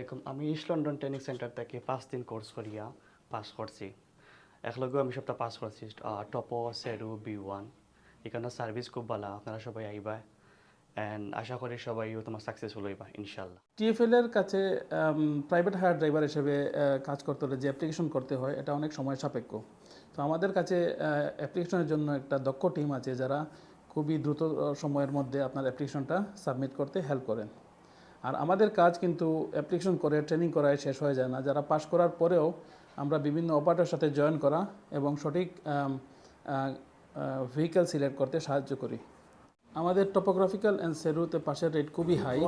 দেখুন, আমি east London training centre থেকে পাঁচ দিন কোর্স করিয়া পাস করছি। একলগে আমি সবটা পাস করছি টপো সেরু বি ওয়ান এখানে সার্ভিস খুব ভালো, আপনারা সবাই আইবা। অ্যান্ড আশা করি সবাই তোমার সাকসেসফুল হইবা ইনশাল্লাহ টিএফএল এর কাছে প্রাইভেট হায়ার ড্রাইভার হিসেবে কাজ করতে হলে যে অ্যাপ্লিকেশন করতে হয়, এটা অনেক সময় সাপেক্ষ। তো আমাদের কাছে অ্যাপ্লিকেশনের জন্য একটা দক্ষ টিম আছে যারা খুবই দ্রুত সময়ের মধ্যে আপনার অ্যাপ্লিকেশনটা সাবমিট করতে হেল্প করেন। আর আমাদের কাজ কিন্তু অ্যাপ্লিকেশন করে ট্রেনিং করায় শেষ হয়ে যায় না। যারা পাশ করার পরেও আমরা বিভিন্ন অপারেটার সাথে জয়েন করা এবং সঠিক ভেহিক্যাল সিলেক্ট করতে সাহায্য করি। আমাদের টপোগ্রাফিক্যাল অ্যান্ড সেরুতে পাশের রেট খুবই হাই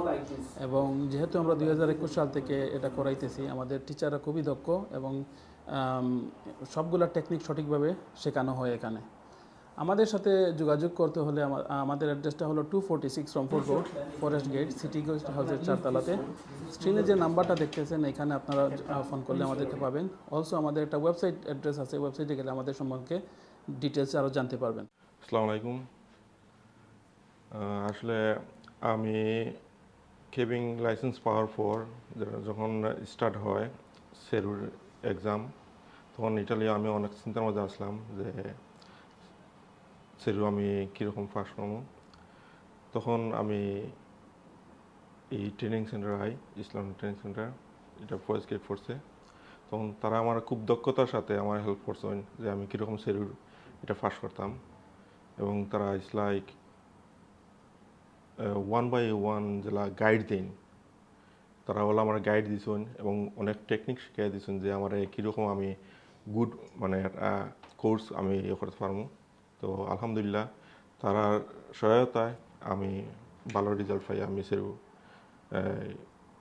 এবং যেহেতু আমরা দুই হাজার একুশ সাল থেকে এটা করাইতেছি, আমাদের টিচাররা খুবই দক্ষ এবং সবগুলা টেকনিক সঠিকভাবে শেখানো হয় এখানে। আমাদের সাথে যোগাযোগ করতে হলে আমা- আমাদের অ্যাড্রেসটা হলো two forty six Rangpur road forest gate city guest হাউসের চারতলাতে। স্ক্রিনে যে নাম্বারটা দেখতেছেন, এখানে আপনারা ফোন করলে আমাদেরকে পাবেন। অলসো আমাদের একটা ওয়েবসাইট অ্যাড্রেস আছে ওয়েবসাইটে গেলে আমাদের সম্পর্কে ডিটেলস আরও জানতে পারবেন। আসসালামু আলাইকুম। আসলে আমি কেবিং লাইসেন্স পাওয়ার পর যখন স্টার্ট হয় সেরুর এক্সাম তখন ইটালি আমি অনেক চিন্তার মধ্যে আসলাম যে সেরু আমি কীরকম পাস করব তখন আমি এই training centre I Islam training centre এটা ফরেস্ট গেট ফোর্সে তখন তারা আমার খুব দক্ষতার সাথে আমার হেল্প করছেন যে আমি কীরকম সেরুর এটা পাস করতাম। এবং তারা is like one by one যেলা guide দিন, তারা হলো আমার গাইড দিছেন এবং অনেক টেকনিক শিখিয়ে দিছেন যে আমার কীরকম আমি গুড মানে কোর্স আমি ইয়ে করতে পারব। তো আলহামদুলিল্লাহ তারা সহায়তায় আমি ভালো রেজাল্ট পাই, আমি সেরু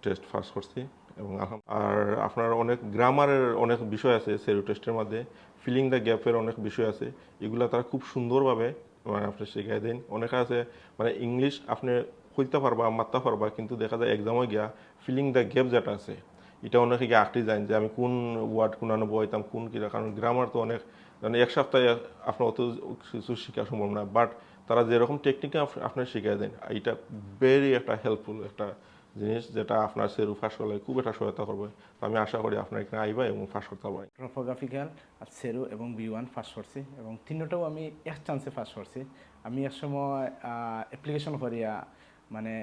টেস্ট পাস করছি এবং আর আপনার অনেক গ্রামারের অনেক বিষয় আছে সেরু টেস্টের মধ্যে ফিলিং দ্য গ্যাপের অনেক বিষয় আছে, এগুলা তারা খুব সুন্দরভাবে মানে আপনি শিখাই দেন। অনেকে আছে মানে ইংলিশ আপনি হইতে পারবা, মারতে পারবা, কিন্তু দেখা যায় এক্সামে গিয়া ফিলিং দ্য গ্যাপ যেটা আছে এটা অনেকে আঁকতে যায় যে আমি কোন ওয়ার্ড কোনানো বইতাম কোন কিরা, কারণ গ্রামার তো অনেক মানে এক সপ্তাহে আপনার অত কিছু শেখা সম্ভব না বাট তারা যেরকম টেকনিকে আপনার শিখিয়ে দেন, এটা ভেরি একটা হেল্পফুল একটা জিনিস যেটা আপনার সেরু ফাঁস করলে খুব একটা সহায়তা করবে। তো আমি আশা করি আপনার এখানে আইবা এবং ফাঁস করতে পারবেন। ট্রপোগ্রাফিক্যাল আর সেরু এবং বি ওয়ান ফার্স্ট করছি এবং তিনটাও আমি এক চান্সে ফার্স্ট করছি। আমি এক সময় অ্যাপ্লিকেশন করিয়া মানে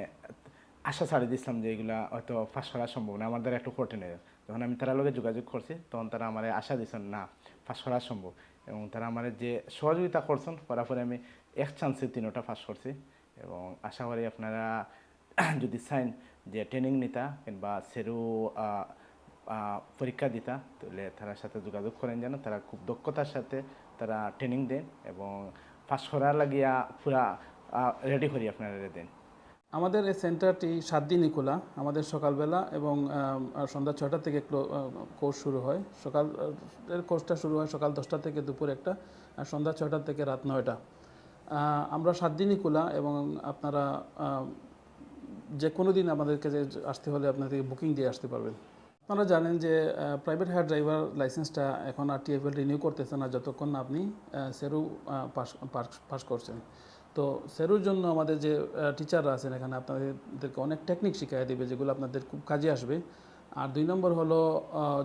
আশা ছাড়ি দিছিলাম যে এগুলা হয়তো ফার্স্ট করা সম্ভব না আমার দ্বারা একটু কঠিন যখন আমি তারা লগে যোগাযোগ করছি, তখন তারা আমার আশা দিচ্ছেন না ফার্স্ট করা সম্ভব। এবং তারা আমার যে সহযোগিতা করছেন, করার পরে আমি এক চান্সে তিনোটা ফার্স্ট করছি। এবং আশা করি আপনারা যদি চাইন যে ট্রেনিং নিতা কিংবা সেরু পরীক্ষা দিতা, তাহলে তার সাথে যোগাযোগ করেন যেন তারা খুব দক্ষতার সাথে তারা ট্রেনিং দেন এবং পাস করার লাগিয়া পুরা রেডি করি আপনারা দেন। আমাদের এই সেন্টারটি সাত দিনই খোলা। আমাদের সকালবেলা এবং সন্ধ্যা ছয়টা থেকে কোর্স শুরু হয়। সকাল এর কোর্সটা শুরু হয় সকাল দশটা থেকে দুপুর একটা, আর সন্ধ্যা ছয়টা থেকে রাত নয়টা। আমরা সাত দিনই খোলা এবং আপনারা যে কোনো দিন আমাদেরকে যে আসতে হলে আপনাদের বুকিং দিয়ে আসতে পারবেন। আপনারা জানেন যে প্রাইভেট হায়ার ড্রাইভার লাইসেন্সটা এখন আর টিএফএল রিনিউ করতেছে না, যতক্ষণ না আপনি সেরু পাস পাস করছেন। তো সেরুর জন্য আমাদের যে টিচাররা আছেন এখানে আপনাদেরকে অনেক টেকনিক শিখাই দেবে যেগুলো আপনাদের খুব কাজে আসবে। আর দুই নম্বর হলো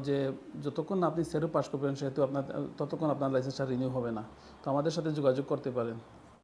যে যতক্ষণ আপনি সেরু পাস করবেন, সেহেতু আপনার, ততক্ষণ আপনার লাইসেন্সটা রিনিউ হবে না। তো আমাদের সাথে যোগাযোগ করতে পারেন।